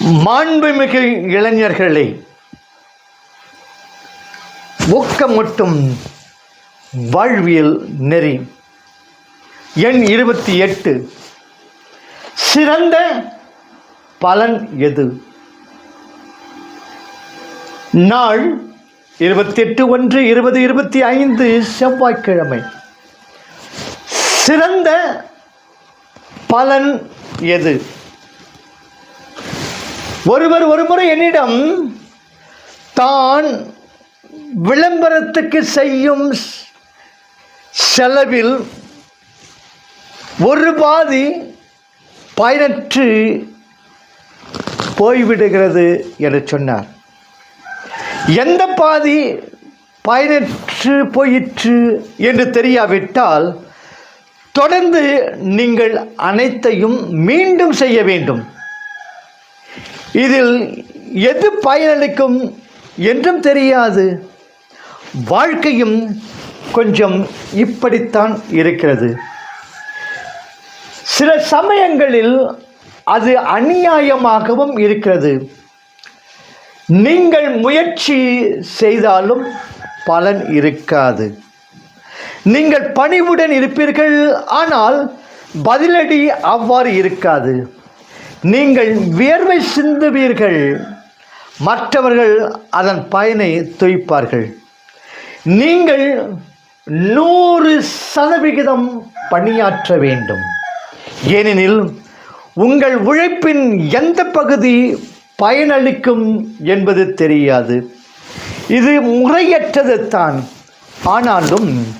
மாண்புமிகு இளைஞர்களை ஊக்கமூட்டும் வாழ்வியல் நெறி. எண் இருபத்தி எட்டு. சிறந்த பலன் எது? நாள் இருபத்தெட்டு ஒன்று இருபது இருபத்தி ஐந்து செவ்வாய்க்கிழமை. சிறந்த பலன் எது? ஒருவர் ஒருமுறை என்னிடம் தான் விளம்பரத்துக்கு செய்யும் செலவில் ஒரு பாதி பயனற்று போய்விடுகிறது என்று சொன்னார். எந்த பாதி பயனற்று போயிற்று என்று தெரியாவிட்டால் தொடர்ந்து நீங்கள் அனைத்தையும் மீண்டும் செய்ய வேண்டும். இதில் எது பயனளிக்கும் என்றும் தெரியாது. வாழ்க்கையும் கொஞ்சம் இப்படித்தான் இருக்கிறது. சில சமயங்களில் அது அநியாயமாகவும் இருக்கிறது. நீங்கள் முயற்சி செய்தாலும் பலன் இருக்காது. நீங்கள் பணிவுடன் இருப்பீர்கள் ஆனால் பதிலடி அவ்வாறு இருக்காது. நீங்கள் வியர்வை சிந்துவீர்கள். மற்றவர்கள் அதன் பயனை துய்ப்பார்கள். நீங்கள் நூறு சதவிகிதம் பணியாற்ற வேண்டும். ஏனெனில் உங்கள் உழைப்பின் எந்த பகுதி பயனளிக்கும் என்பது தெரியாது. இது முறையற்றது தான். ஆனாலும்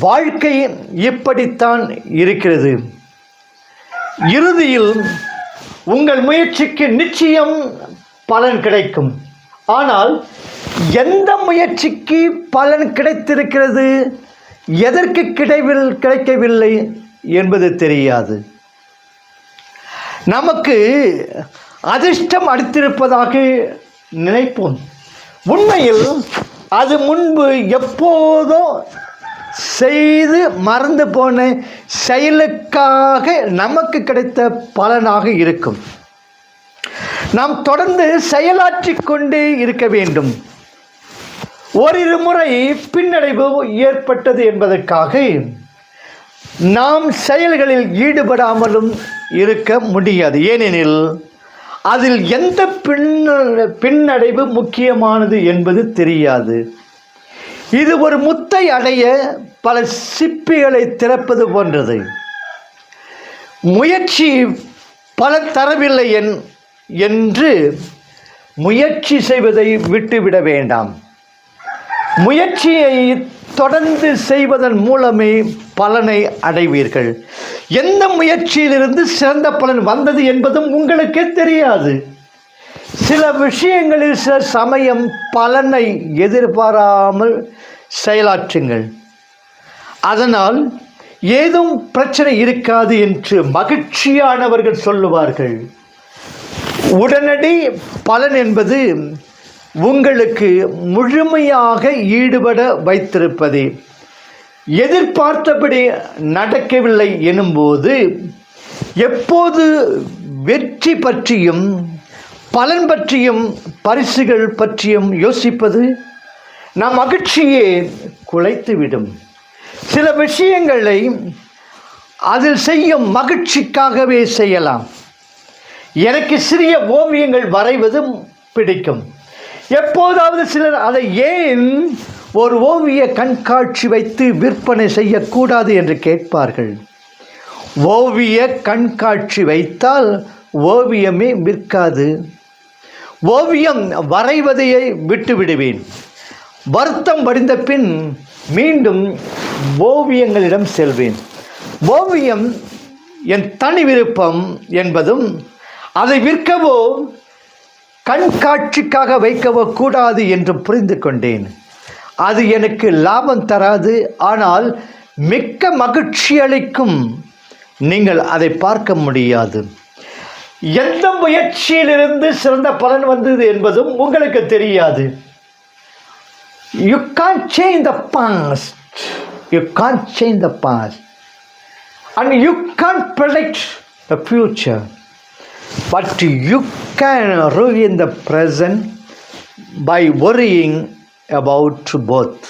வாழ்க்கை இப்படித்தான் இருக்கிறது. இறுதியில் உங்கள் முயற்சிக்கு நிச்சயம் பலன் கிடைக்கும். ஆனால் எந்த முயற்சிக்கு பலன் கிடைத்திருக்கிறது? எதற்கு கிடைவில் கிடைக்கவில்லை என்பது தெரியாது. நமக்கு அதிர்ஷ்டம் அடித்திருப்பதாக நினைப்போம். உண்மையில் அது முன்பு எப்போதோ செய்து மறந்து போன செயலுக்காக நமக்கு கிடைத்த பலனாக இருக்கும். நாம் தொடர்ந்து செயலாற்றி கொண்டே இருக்க வேண்டும். ஓரிரு முறை பின்னடைவு ஏற்பட்டது என்பதற்காக நாம் செயல்களில் ஈடுபடாமலும் இருக்க முடியாது. ஏனெனில் அதில் எந்த பின்ன பின்னடைவு முக்கியமானது என்பது தெரியாது. இது ஒரு முத்தை அடைய பல சிப்பிகளை திறப்பது போன்றது. முயற்சி பல தரவில்லை என் என்று முயற்சி செய்வதை விட்டுவிட வேண்டாம். முயற்சியை தொடர்ந்து செய்வதன் மூலமே பலனை அடைவீர்கள். எந்த முயற்சியிலிருந்து சிறந்த பலன் வந்தது என்பதும் உங்களுக்கே தெரியாது. சில விஷயங்களில் சில சமயம் பலனை எதிர்பாராமல் செயலாற்றுங்கள். அதனால் ஏதும் பிரச்சனை இருக்காது என்று மகிழ்ச்சியானவர்கள் சொல்லுவார்கள். உடனடி பலன் என்பது உங்களுக்கு முழுமையாக ஈடுபட வைத்திருப்பதே. எதிர்பார்த்தபடி நடக்கவில்லை எனும்போது எப்போது வெற்றி பற்றியும் பலன் பற்றியும் பரிசுகள் பற்றியும் யோசிப்பது நம் மகிழ்ச்சியே குலைத்துவிடும். சில விஷயங்களை அதில் செய்யும் மகிழ்ச்சிக்காகவே செய்யலாம். எனக்கு சிறிய ஓவியங்கள் வரைவதும் பிடிக்கும். எப்போதாவது சிலர் அதை ஏன் ஒரு ஓவிய கண்காட்சி வைத்து விற்பனை செய்யக்கூடாது என்று கேட்பார்கள். ஓவிய கண்காட்சி வைத்தால் ஓவியமே விற்காது. ஓவியம் வரைவதையை விட்டு விடுவேன் வருத்தம் வடிந்த பின் மீண்டும் ஓவியங்களிடம் செல்வேன். ஓவியம் என் தனி விருப்பம் என்பதும் அதை விற்கவோ கண்காட்சிக்காக வைக்கவோ கூடாது என்று புரிந்து கொண்டேன். அது எனக்கு லாபம் தராது ஆனால் மிக்க மகிழ்ச்சி அளிக்கும். நீங்கள் அதை பார்க்க முடியாது. எந்த முயற்சியிலிருந்து சிறந்த பலன் வந்தது என்பதும் உங்களுக்கு தெரியாது. You can't change the past you can't change the past and you can protect the future but you can ruin the present by worrying about both